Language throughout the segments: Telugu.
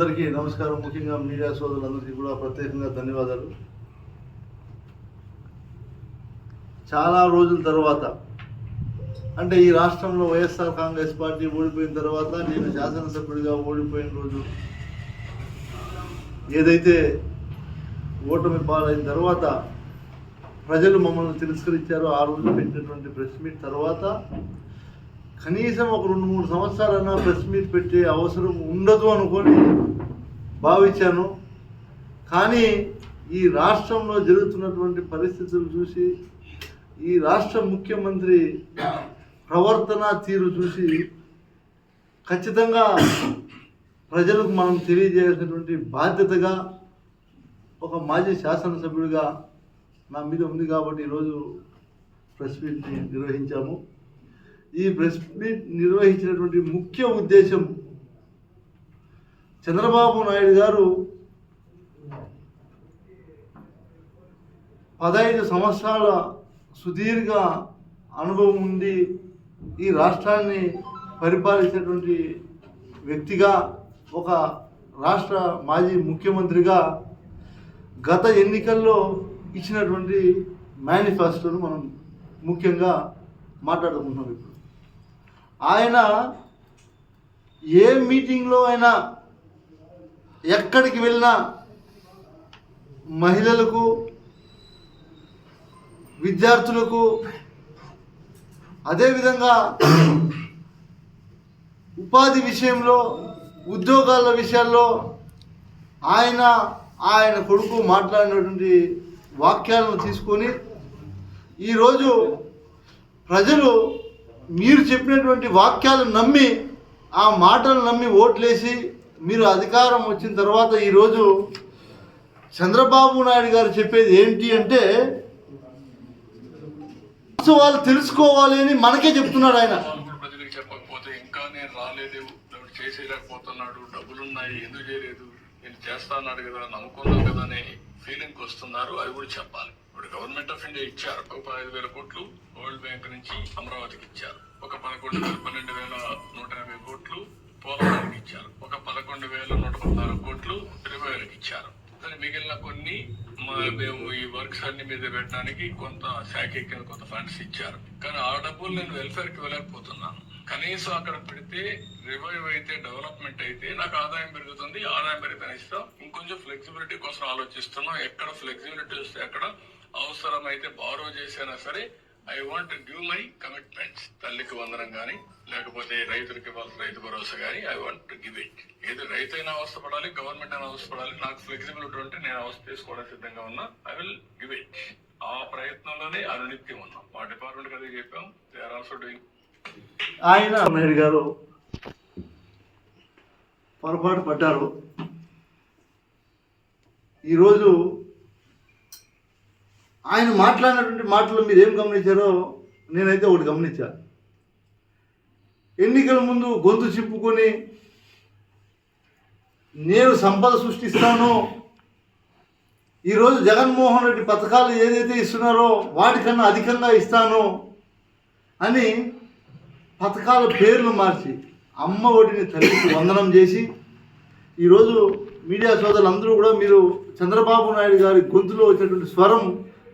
అందరికీ నమస్కారం. ముఖ్యంగా మీడియా సోదరులందరికీ కూడా ప్రత్యేకంగా ధన్యవాదాలు. చాలా రోజుల తర్వాత అంటే ఈ రాష్ట్రంలో వైఎస్ఆర్ కాంగ్రెస్ పార్టీ ఓడిపోయిన తర్వాత నేను శాసనసభ్యుడిగా ఓడిపోయిన రోజు ఏదైతే ఓటమి పాలైన తర్వాత ప్రజలు మమ్మల్ని తిరస్కరించారో ఆ రోజు పెట్టినటువంటి ప్రెస్ మీట్ తర్వాత కనీసం ఒక రెండు మూడు సంవత్సరాలన్నా ప్రెస్ మీట్ పెట్టే అవసరం ఉండదు అనుకొని భావించాను. కానీ ఈ రాష్ట్రంలో జరుగుతున్నటువంటి పరిస్థితులు చూసి ఈ రాష్ట్ర ముఖ్యమంత్రి ప్రవర్తన తీరు చూసి ఖచ్చితంగా ప్రజలకు మనం తెలియజేయాల్సినటువంటి బాధ్యతగా ఒక మాజీ శాసనసభ్యుడిగా నా మీద ఉంది కాబట్టి ఈరోజు ప్రెస్ మీట్ని నిర్వహించాము. ఈ ప్రెస్ మీట్ నిర్వహించినటువంటి ముఖ్య ఉద్దేశం చంద్రబాబు నాయుడు గారు పదహైదు సంవత్సరాల సుదీర్ఘ అనుభవం ఉండి ఈ రాష్ట్రాన్ని పరిపాలించినటువంటి వ్యక్తిగా ఒక రాష్ట్ర మాజీ ముఖ్యమంత్రిగా గత ఎన్నికల్లో ఇచ్చినటువంటి మేనిఫెస్టోను మనం ముఖ్యంగా మాట్లాడుకుంటున్నాం ఇప్పుడు. ఆయన ఏ మీటింగ్లో అయినా ఎక్కడికి వెళ్ళినా మహిళలకు విద్యార్థులకు అదేవిధంగా ఉపాధి విషయంలో ఉద్యోగాల విషయాల్లో ఆయన ఆయన కొడుకు మాట్లాడినటువంటి వాక్యాలను తీసుకొని ఈరోజు ప్రజలు మీరు చెప్పినటువంటి వాక్యాలను నమ్మి ఆ మాటలు నమ్మి ఓట్లేసి మీరు అధికారం వచ్చిన తర్వాత ఈరోజు చంద్రబాబు నాయుడు గారు చెప్పేది ఏంటి అంటే వాళ్ళు తెలుసుకోవాలి అని మనకే చెప్తున్నాడు ఆయన. కూడా చెప్పకపోతే ఇంకా నేను రాలేదు చేసేయలేకపోతున్నాడు డబ్బులున్నాయి ఎందుకు చేయలేదు నేను చేస్తా కదా నమ్ముకున్నాం కదా అనే ఫీలింగ్ వస్తున్నారు అది కూడా చెప్పాలి. ఇప్పుడు గవర్నమెంట్ ఆఫ్ ఇండియా ఇచ్చారు ఒక ఐదు వేల కోట్లు వరల్డ్ బ్యాంక్ నుంచి అమరావతికి ఇచ్చారు. ఒక పదకొండు వేల పన్నెండు వేల నూట యాభై కోట్లు పోలవరానికి ఇచ్చారు ఒక పదకొండు వేల నూట పదహారు కోట్లు రివైర్కి ఇచ్చారు. సరే మిగిలిన కొన్ని మా- మేము ఈ వర్క్స్ అన్ని మీద పెట్టడానికి కొంత శాఖ కొంత ఫండ్స్ ఇచ్చారు. కానీ ఆ డబ్బులు నేను వెల్ఫేర్కి వెళ్ళకపోతున్నాను. కనీసం అక్కడ పెడితే రివైవ్ అయితే డెవలప్మెంట్ అయితే నాకు ఆదాయం పెరుగుతుంది. ఆదాయం పెరిగితే ఇస్తాం. ఇంకొంచెం ఫ్లెక్సిబిలిటీ కోసం ఆలోచిస్తున్నాం. ఎక్కడ ఫ్లెక్సిబిలిటీ వస్తే అక్కడ అవసరమైతే బారో చేసినా సరే I want do my commitments తల్లికి వందనం కానీ లేకపోతే రైతులకు ఇవ్వాల్సిన రైతు భరోసా కానీ I want to give it ఏది రైతు అయినా అవస్థపడాలి గవర్నమెంట్ అయినా అవస్థపడాలి నాకు ఫ్లెక్సిబిలిటీ ఉంటే నేను అవస్థ తీసుకోవడానికి సిద్ధంగా ఉన్నా ఐ విల్ గివ్ ఇట్ ఆ ప్రయత్నంలోనే అనునిత్యం ఉన్నాం. మా డిపార్ట్మెంట్ అదే చెప్పాం. దే ఆర్ ఆల్సో డూయింగ్ ఆయన నాయుడు గారు పొరపాటు పడ్డారు. ఈరోజు ఆయన మాట్లాడినటువంటి మాటలు మీరు ఏం గమనించారో నేనైతే ఒకటి గమనించాను ఎన్నికల ముందు గొంతు చింపుకొని నేను సంపద సృష్టిస్తాను ఈరోజు జగన్మోహన్ రెడ్డి పథకాలు ఏదైతే ఇస్తున్నారో వాటికన్నా అధికంగా ఇస్తాను అని పథకాల పేర్లు మార్చి అమ్మ ఒడిని తల్లికి వందనం చేసి ఈరోజు మీడియా సోదరులందరూ కూడా మీరు చంద్రబాబు నాయుడు గారి గొంతులో వచ్చినటువంటి స్వరం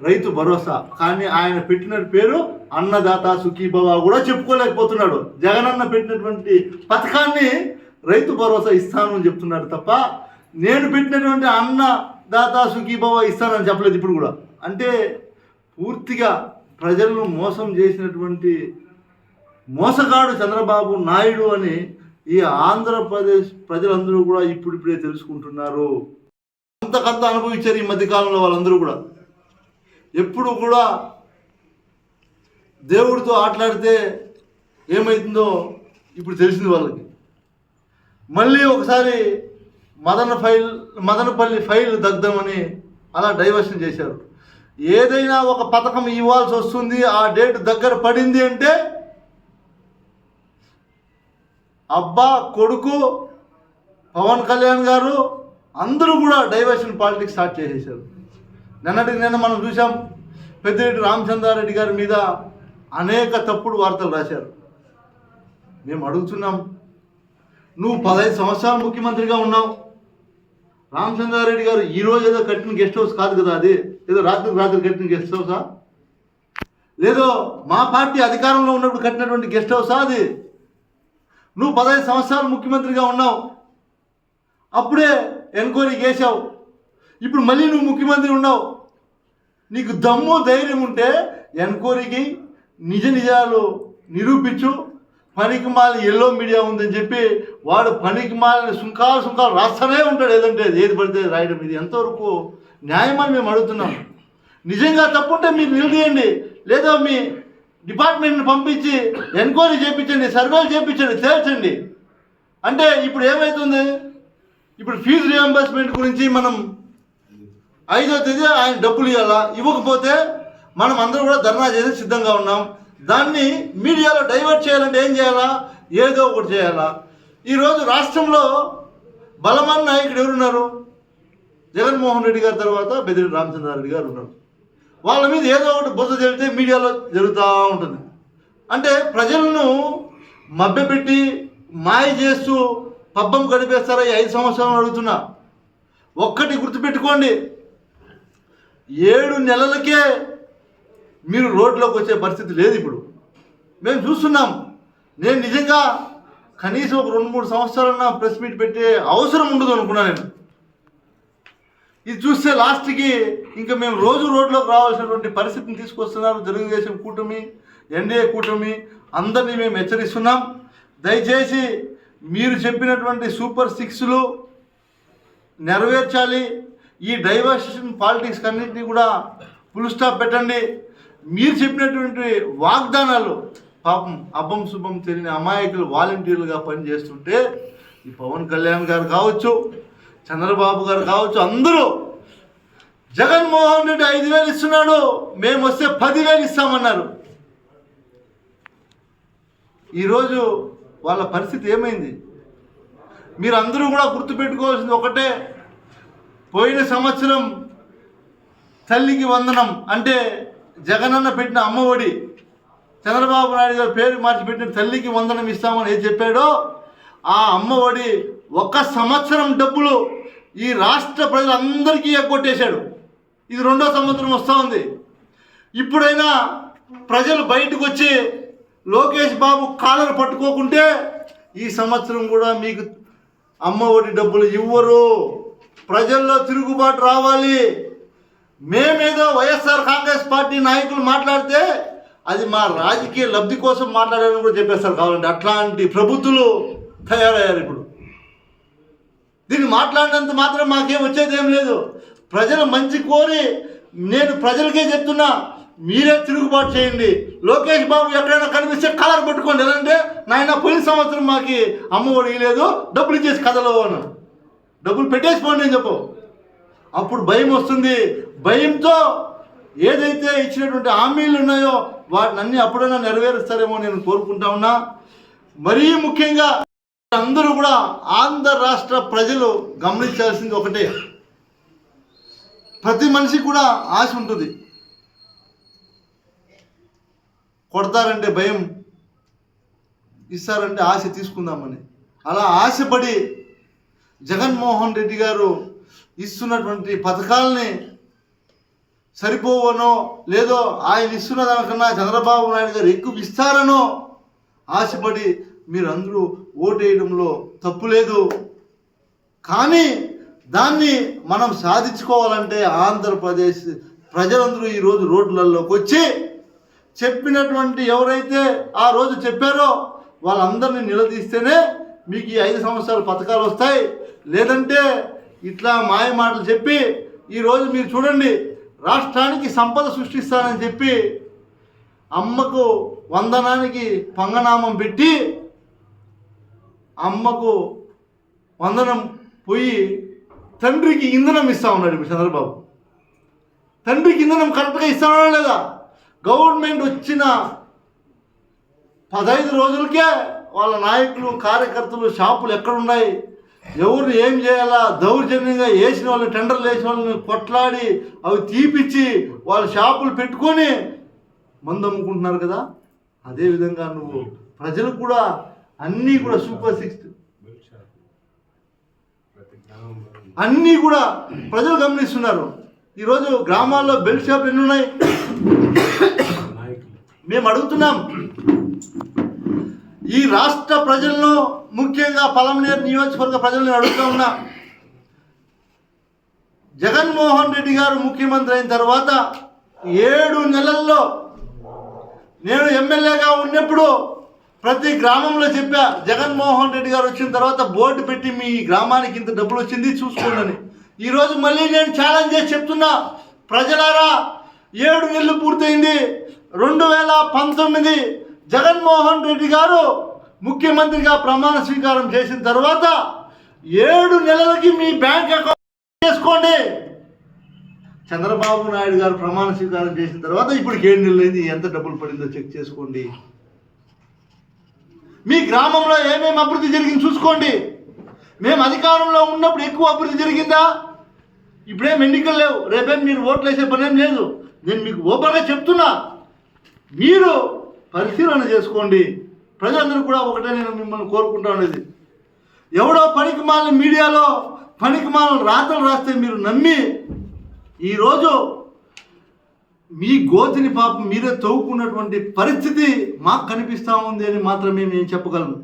రైతు భరోసా. కానీ ఆయన పెట్టిన పేరు అన్నదాత సుఖీభవ కూడా చెప్పుకోలేకపోతున్నాడు. జగనన్న పెట్టినటువంటి పథకాన్ని రైతు భరోసా ఇస్తానని చెప్తున్నాడు తప్ప నేను పెట్టినటువంటి అన్నదాత సుఖీభవ ఇస్తానని చెప్పలేదు ఇప్పుడు కూడా. అంటే పూర్తిగా ప్రజలను మోసం చేసినటువంటి మోసగాడు చంద్రబాబు నాయుడు అని ఈ ఆంధ్రప్రదేశ్ ప్రజలందరూ కూడా ఇప్పుడిప్పుడే తెలుసుకుంటున్నారు. అంతకంత అనుభవించారు ఈ మధ్యకాలంలో వాళ్ళందరూ కూడా. ఎప్పుడు కూడా దేవుడితో ఆటలాడితే ఏమవుతుందో ఇప్పుడు తెలిసింది వాళ్ళకి. మళ్ళీ ఒకసారి మదన ఫైల్ మదనపల్లి ఫైల్ దగ్ధమని అలా డైవర్షన్ చేశారు. ఏదైనా ఒక పథకం ఇవ్వాల్సి వస్తుంది ఆ డేట్ దగ్గర పడింది అంటే అబ్బా కొడుకు పవన్ కళ్యాణ్ గారు అందరూ కూడా డైవర్షన్ పాలిటిక్స్ స్టార్ట్ చేసేసారు నిన్నటికి నిన్న మనం చూసాం పెద్దిరెడ్డి రామచంద్రారెడ్డి గారి మీద అనేక తప్పుడు వార్తలు రాశారు. మేము అడుగుతున్నాం నువ్వు పదహైదు సంవత్సరాలు ముఖ్యమంత్రిగా ఉన్నావు. రామచంద్రారెడ్డి గారు ఈరోజు ఏదో కట్టిన గెస్ట్ హౌస్ కాదు కదా అది? ఏదో రాత్రి రాత్రి కట్టిన గెస్ట్ హౌసా లేదో మా పార్టీ అధికారంలో ఉన్నప్పుడు కట్టినటువంటి గెస్ట్ హౌసా అది? నువ్వు పదహైదు సంవత్సరాలు ముఖ్యమంత్రిగా ఉన్నావు. అప్పుడే ఎంక్వైరీ చేసావు ఇప్పుడు మళ్ళీ నువ్వు ముఖ్యమంత్రి ఉన్నావు. నీకు దమ్ము ధైర్యం ఉంటే ఎన్కోరికి నిజ నిజాలు నిరూపించు. పనికి మాలిన ఎల్లో మీడియా ఉందని చెప్పి వాడు పనికి మాలిన సుంకాలు సుంకాలు రాస్తూనే ఉంటాడు. ఏదంటే ఏది పడితే రాయడం. ఇది ఎంతవరకు న్యాయమని మేము అడుగుతున్నాం. నిజంగా తప్పుంటే మీరు నిలదీయండి. లేదా మీ డిపార్ట్మెంట్ని పంపించి ఎంక్వైరీ చేయించండి సర్వేలు చేయించండి తేల్చండి. అంటే ఇప్పుడు ఏమవుతుంది ఇప్పుడు ఫీజు రియంబర్స్మెంట్ గురించి మనం ఐదో తేదీ ఆయన డబ్బులు ఇవ్వాలా ఇవ్వకపోతే మనం అందరూ కూడా ధర్నా చేసి సిద్ధంగా ఉన్నాం. దాన్ని మీడియాలో డైవర్ట్ చేయాలంటే ఏం చేయాలా? ఏదో ఒకటి చేయాలా. ఈరోజు రాష్ట్రంలో బలమైన నాయకుడు ఎవరున్నారు? జగన్మోహన్ రెడ్డి గారి తర్వాత బెదిరి రామచంద్రారెడ్డి గారు ఉన్నారు. వాళ్ళ మీద ఏదో ఒకటి బుద్ధ తెలితే మీడియాలో జరుగుతూ ఉంటుంది. అంటే ప్రజలను మభ్యపెట్టి మాయ చేస్తూ పబ్బం గడిపేస్తారా ఈ ఐదు సంవత్సరాలు అడుగుతున్నా. ఒక్కటి గుర్తుపెట్టుకోండి. ఏడు నెలలకే మీరు రోడ్లోకి వచ్చే పరిస్థితి లేదు ఇప్పుడు. మేము చూస్తున్నాం. నేను నిజంగా కనీసం ఒక రెండు మూడు సంవత్సరాలన్నా ప్రెస్ మీట్ పెట్టే అవసరం ఉండదు అనుకున్నా నేను. ఇది చూస్తే లాస్ట్కి ఇంకా మేము రోజు రోడ్లోకి రావాల్సినటువంటి పరిస్థితిని తీసుకొస్తున్నారు తెలుగుదేశం కూటమి ఎన్డీఏ కూటమి. అందరినీ మేము హెచ్చరిస్తున్నాం. దయచేసి మీరు చెప్పినటువంటి సూపర్ సిక్స్లు నెరవేర్చాలి. ఈ డైవర్షన్ పాలిటిక్స్ అన్నింటినీ కూడా ఫుల్ స్టాప్ పెట్టండి. మీరు చెప్పినటువంటి వాగ్దానాలు పాపం అబ్బం శుభం తెలియని అమాయకులు వాలంటీర్లుగా పనిచేస్తుంటే ఈ పవన్ కళ్యాణ్ గారు కావచ్చు చంద్రబాబు గారు కావచ్చు అందరూ జగన్మోహన్ రెడ్డి ఐదు వేలు ఇస్తున్నాడు మేము వస్తే పదివేలు ఇస్తామన్నారు. ఈరోజు వాళ్ళ పరిస్థితి ఏమైంది? మీరు అందరూ కూడా గుర్తుపెట్టుకోవాల్సింది ఒకటే పోయిన సంవత్సరం తల్లికి వందనం అంటే జగనన్న పెట్టిన అమ్మఒడి చంద్రబాబు నాయుడు గారు పేరు మార్చి పెట్టిన తల్లికి వందనం ఇస్తామని ఏం చెప్పాడో ఆ అమ్మఒడి ఒక సంవత్సరం డబ్బులు ఈ రాష్ట్ర ప్రజలందరికీ ఎగ్గొట్టేశాడు. ఇది రెండో సంవత్సరం వస్తూ ఉంది. ఇప్పుడైనా ప్రజలు బయటకు వచ్చి లోకేష్ బాబు కాలర్ పట్టుకోకుంటే ఈ సంవత్సరం కూడా మీకు అమ్మ ఒడి డబ్బులు ఇవ్వరు. ప్రజల్లో తిరుగుబాటు రావాలి. మేమేదో వైఎస్ఆర్ కాంగ్రెస్ పార్టీ నాయకులు మాట్లాడితే అది మా రాజకీయ లబ్ధి కోసం మాట్లాడారని కూడా చెప్పేస్తారు కావాలంటే అట్లాంటి ప్రభుత్వాలు తయారయ్యారు ఇప్పుడు. దీన్ని మాట్లాడినంత మాత్రం మాకేం వచ్చేది ఏం లేదు. ప్రజల మంచి కోరి నేను ప్రజలకే చెప్తున్నా మీరే తిరుగుబాటు చేయండి. లోకేష్ బాబు ఎక్కడైనా కనిపిస్తే కలర్ పట్టుకోండి ఎలాంటే నాయన పోయిన సంవత్సరం మాకి అమ్మ ఒడిగలేదు డబ్బులు ఇచ్చేసి కథలో అన్నాను డబ్బులు పెట్టేసిపోండి అని చెప్పు. అప్పుడు భయం వస్తుంది. భయంతో ఏదైతే ఇచ్చినటువంటి హామీలు ఉన్నాయో వాటిని అన్ని అప్పుడైనా నెరవేరుస్తారేమో నేను కోరుకుంటా ఉన్నా. మరీ ముఖ్యంగా అందరూ కూడా ఆంధ్ర రాష్ట్ర ప్రజలు గమనించాల్సింది ఒకటే. ప్రతి మనిషికి కూడా ఆశ ఉంటుంది. కొడతారంటే భయం ఇస్తారంటే ఆశ తీసుకుందామని. అలా ఆశపడి జగన్మోహన్ రెడ్డి గారు ఇస్తున్నటువంటి పథకాలని సరిపోవనో లేదో ఆయన ఇస్తున్న దానికన్నా చంద్రబాబు నాయుడు గారు ఎక్కువ ఇస్తారనో ఆశపడి మీరందరూ ఓటేయడంలో తప్పు లేదు. కానీ దాన్ని మనం సాధించుకోవాలంటే ఆంధ్రప్రదేశ్ ప్రజలందరూ ఈరోజు రోడ్లలోకి వచ్చి చెప్పినటువంటి ఎవరైతే ఆ రోజు చెప్పారో వాళ్ళందరినీ నిలదీస్తేనే మీకు ఈ ఐదు సంవత్సరాల పథకాలు వస్తాయి. లేదంటే ఇట్లా మాయ మాటలు చెప్పి ఈరోజు మీరు చూడండి రాష్ట్రానికి సంపద సృష్టిస్తానని చెప్పి అమ్మకు వందనానికి పంగనామం పెట్టి అమ్మకు వందనం పోయి తండ్రికి ఇంధనం ఇస్తా ఉన్నాడు ఇప్పుడు చంద్రబాబు. తండ్రికి ఇంధనం కరెక్ట్గా ఇస్తానా లేదా? గవర్నమెంట్ వచ్చిన పదహైదు రోజులకే వాళ్ళ నాయకులు కార్యకర్తలు షాపులు ఎక్కడున్నాయి? ఎవరు ఏం చేయాలా? దౌర్జన్యంగా వేసిన వాళ్ళని టెండర్లు వేసిన వాళ్ళని కొట్లాడి అవి తీపిచ్చి వాళ్ళ షాపులు పెట్టుకొని మందు అమ్ముకుంటున్నారు కదా? అదేవిధంగా నువ్వు ప్రజలకు కూడా అన్నీ కూడా సూపర్ సిక్స్ అన్నీ కూడా ప్రజలు గమనిస్తున్నారు. ఈరోజు గ్రామాల్లో బెల్ట్ షాపులు ఎన్ని ఉన్నాయి? మేము అడుగుతున్నాం. ఈ రాష్ట్ర ప్రజలను ముఖ్యంగా పలమనేరు నియోజకవర్గ ప్రజలను అడుగుతా ఉన్నా జగన్మోహన్ రెడ్డి గారు ముఖ్యమంత్రి అయిన తర్వాత ఏడు నెలల్లో నేను ఎమ్మెల్యేగా ఉన్నప్పుడు ప్రతి గ్రామంలో చెప్పా జగన్మోహన్ రెడ్డి గారు వచ్చిన తర్వాత బోర్డు పెట్టి మీ గ్రామానికి ఇంత డబ్బులు వచ్చింది చూసుకోండి ఈరోజు మళ్ళీ నేను ఛాలెంజ్ చేసి చెప్తున్నా ప్రజలారా ఏడు నెలలు పూర్తయింది రెండు వేల పంతొమ్మిది జగన్మోహన్ రెడ్డి గారు ముఖ్యమంత్రిగా ప్రమాణ స్వీకారం చేసిన తర్వాత ఏడు నెలలకి మీ బ్యాంక్ అకౌంట్ చేసుకోండి. చంద్రబాబు నాయుడు గారు ప్రమాణ స్వీకారం చేసిన తర్వాత ఇప్పుడు ఏడు నెలలైంది ఎంత డబ్బులు పడిందో చెక్ చేసుకోండి. మీ గ్రామంలో ఏమేమి అభివృద్ధి జరిగింది చూసుకోండి. మేము అధికారంలో ఉన్నప్పుడు ఎక్కువ అభివృద్ధి జరిగిందా? ఇప్పుడేం ఎన్నికలు లేవు. రేపేం మీరు ఓట్లు వేసే పని ఏం లేదు. నేను మీకు ఓపెన్గా చెప్తున్నా. మీరు పరిశీలన చేసుకోండి. ప్రజలందరూ కూడా ఒకటే నేను మిమ్మల్ని కోరుకుంటా ఉండేది. ఎవడో పనికి మాలిన మీడియాలో పనికి మాలిన రాతలు రాస్తే మీరు నమ్మి ఈరోజు మీ గోతిని పాపం మీరే తవ్వుకున్నటువంటి పరిస్థితి మాకు కనిపిస్తూ ఉంది అని మాత్రమే మేము చెప్పగలను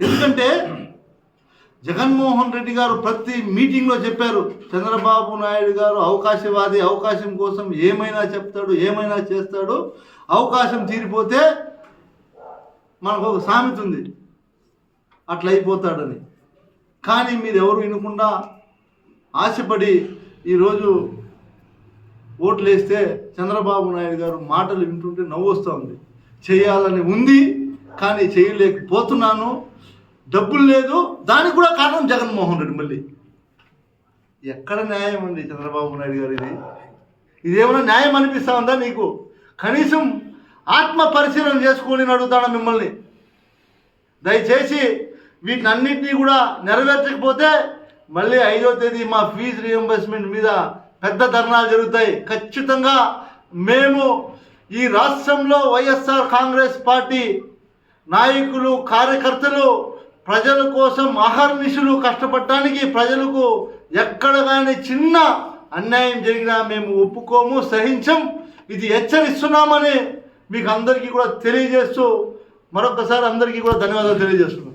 ఎందుకంటే జగన్మోహన్ రెడ్డి గారు ప్రతి మీటింగ్లో చెప్పారు చంద్రబాబు నాయుడు గారు అవకాశవాది అవకాశం కోసం ఏమైనా చెప్తాడు ఏమైనా చేస్తాడు అవకాశం తీరిపోతే మనకు ఒక సామెత ఉంది. అట్లా అయిపోతాడని కానీ మీరు ఎవరు వినకుండా ఆశపడి ఈరోజు ఓట్లు వేస్తే చంద్రబాబు నాయుడు గారు మాటలు వింటుంటే నవ్వు వస్తూ ఉంది చేయాలని ఉంది కానీ చేయలేకపోతున్నాను. డబ్బులు లేదు దానికి కూడా కారణం జగన్మోహన్ రెడ్డి మళ్ళీ. ఎక్కడ న్యాయం అండి చంద్రబాబు నాయుడు గారు ఇది ఇదేమైనా న్యాయం అనిపిస్తా ఉందా నీకు కనీసం ఆత్మ పరిశీలన చేసుకొని అడుగుతాను మిమ్మల్ని. దయచేసి వీటిని కూడా నెరవేర్చకపోతే మళ్ళీ ఐదో తేదీ మా ఫీజు రియంబర్స్మెంట్ మీద పెద్ద ధర్నాలు జరుగుతాయి. ఖచ్చితంగా మేము ఈ రాష్ట్రంలో వైఎస్ఆర్ కాంగ్రెస్ పార్టీ నాయకులు కార్యకర్తలు ప్రజల కోసం అహర్నిశలు కష్టపడటానికి ప్రజలకు ఎక్కడ కానీ చిన్న అన్యాయం జరిగినా మేము ఒప్పుకోము సహించం. ఇది హెచ్చరిస్తున్నామని మీకు అందరికీ కూడా తెలియజేస్తూ మరొకసారి అందరికీ కూడా ధన్యవాదాలు తెలియజేస్తున్నాం.